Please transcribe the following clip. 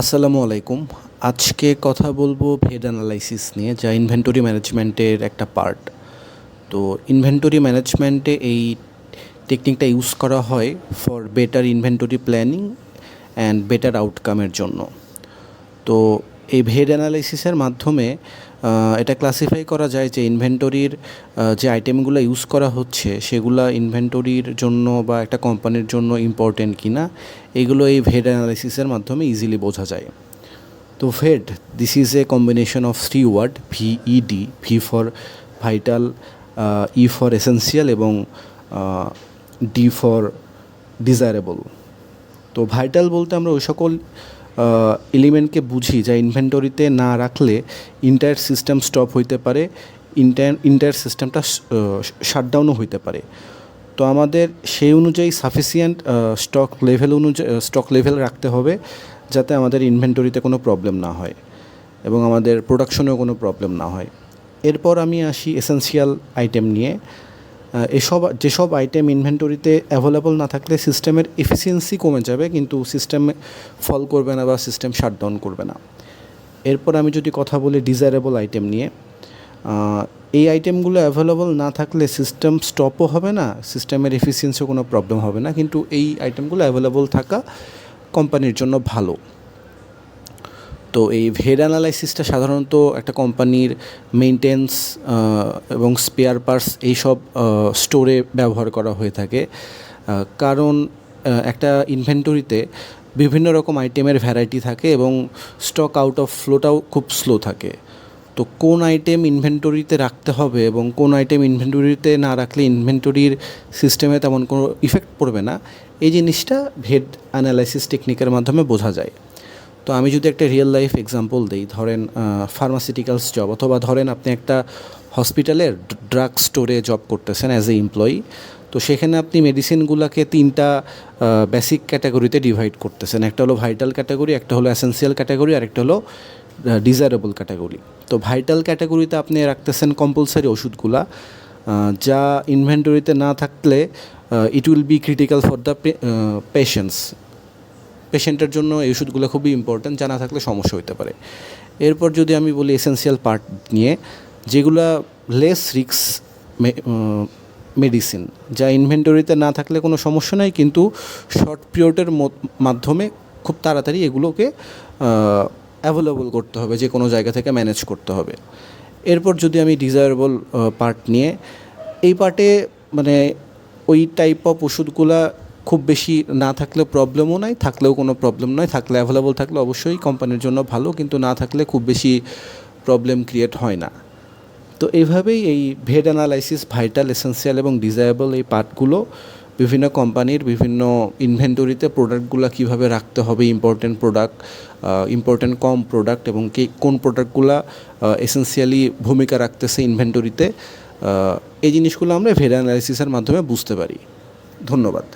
আসসালামু আলাইকুম। আজকে কথা বলব ভেড অ্যানালাইসিস নিয়ে, যা ইনভেন্টরি ম্যানেজমেন্টের একটা পার্ট তো ইনভেন্টরি ম্যানেজমেন্টে এই টেকনিকটা ইউজ করা হয় for better inventory planning and better আউটকামের জন্য। তো এই ভেড অ্যানালাইসিসের মাধ্যমে এটা ক্লাসিফাই করা যায় যে ইনভেন্টরির যে আইটেমগুলো ইউজ করা হচ্ছে, সেগুলো ইনভেন্টরির জন্য বা একটা কোম্পানির জন্য ইম্পর্টেন্ট কিনা, এগুলো এই ভেড অ্যানালাইসিসের মাধ্যমে ইজিলি বোঝা যায়। তো VED this is a combination of three word VED V for vital E for essential এবং ডি ফর ডিজায়ারেবল তো ভাইটাল বলতে আমরা ওই সকল এলিমেন্টকে বুঝি যা ইনভেন্টরিতে না রাখলে ইন্টায়ার সিস্টেম স্টপ হইতে পারে ইন্টায়ার ইন্টায়ার সিস্টেমটা শাটডাউনও হইতে পারে। তো আমাদের সেই অনুযায়ী সাফিসিয়েন্ট স্টক লেভেল অনুযায়ী স্টক লেভেল রাখতে হবে যাতে আমাদের ইনভেন্টরিতে কোনো প্রবলেম না হয় এবং আমাদের প্রোডাকশনেও কোনো প্রবলেম না হয়। এরপর আমি আসি এসেন্সিয়াল আইটেম নিয়ে। এসব, যেসব আইটেম ইনভেন্টরিতে অ্যাভেলেবল না থাকলে সিস্টেমের এফিসিয়েন্সি কমে যাবে, কিন্তু সিস্টেম ফল করবে না বা সিস্টেম শাটডাউন করবে না। এরপর আমি যদি কথা বলি ডিজায়ারেবল আইটেম নিয়ে এই আইটেমগুলো অ্যাভেলেবল না থাকলে সিস্টেম স্টপও হবে না সিস্টেমের এফিসিয়েন্সিও কোনো প্রবলেম হবে না, কিন্তু এই আইটেমগুলো অ্যাভেলেবল থাকা কোম্পানির জন্য ভালো। তো এই ভেড অ্যানালাইসিসটা সাধারণত একটা কোম্পানির মেনটেন্স এবং স্পেয়ার পার্টস এইসব স্টোরে ব্যবহার করা হয়ে থাকে। কারণ একটা ইনভেন্টরিতে বিভিন্ন রকম আইটেমের ভ্যারাইটি থাকে এবং স্টক আউট অফ ফ্লোটাও খুব স্লো থাকে। তো কোন আইটেম ইনভেন্টরিতে রাখতে হবে এবং কোন আইটেম ইনভেন্টরিতে না রাখলে ইনভেন্টরির সিস্টেমে তেমন কোনো ইফেক্ট পড়বে না, এই জিনিসটা ভেড অ্যানালাইসিস টেকনিকের মাধ্যমে বোঝা যায়। তো আমি যদি একটা রিয়েল লাইফ এক্সাম্পল দিই, ধরেন ফার্মাসিউটিক্যালস জব অথবা ধরেন আপনি একটা হসপিটালের ড্রাগ স্টোরে জব করতেছেন অ্যাজ এ এমপ্লয়ি তো সেখানে আপনি মেডিসিনগুলোকে তিনটা বেসিক ক্যাটাগরিতে ডিভাইড করতেছেন। একটা হলো ভাইটাল ক্যাটাগরি একটা হলো অ্যাসেন্সিয়াল ক্যাটাগরি আর একটা হলো ডিজায়ারেবল ক্যাটাগরি তো ভাইটাল ক্যাটাগরিতে আপনি রাখতেছেন কম্পালসারি ওষুধগুলা যা ইনভেন্টরিতে না থাকলে it will be critical for the patients পেশেন্টের জন্য এই ওষুধগুলো খুবই ইম্পর্ট্যান্ট যা না থাকলে সমস্যা হতে পারে। এরপর যদি আমি বলি এসেন্সিয়াল পার্ট নিয়ে, যেগুলা লেস রিক্স মেডিসিন যা ইনভেন্টরিতে না থাকলে কোনো সমস্যা নাই, কিন্তু শর্ট পিরিয়ডের মাধ্যমে খুব তাড়াতাড়ি এগুলোকে অ্যাভেলেবল করতে হবে, যে কোনো জায়গা থেকে ম্যানেজ করতে হবে। এরপর যদি আমি ডিজায়ারেবল পার্ট নিয়ে, এই পার্টে মানে ওই টাইপ অফ ওষুধগুলা খুব বেশি না থাকলে প্রবলেমও নাই, থাকলেও কোনো প্রবলেম নয়। থাকলে অ্যাভেলেবল থাকলে অবশ্যই কোম্পানির জন্য ভালো, কিন্তু না থাকলে খুব বেশি প্রবলেম ক্রিয়েট হয় না। তো এইভাবেই এই ভেড অ্যানালাইসিস ভাইটাল এসেন্সিয়াল এবং ডিজায়াবল এই পার্টগুলো বিভিন্ন কোম্পানির বিভিন্ন ইনভেন্টরিতে প্রোডাক্টগুলো কীভাবে রাখতে হবে ইম্পর্টেন্ট প্রোডাক্ট ইম্পর্টেন্ট কম প্রোডাক্ট এবং কি, কোন প্রোডাক্টগুলো এসেন্সিয়ালি ভূমিকা রাখতেছে ইনভেন্টরিতে এই জিনিসগুলো আমরা ভেড অ্যানালাইসিসের মাধ্যমে বুঝতে পারি। ধন্যবাদ।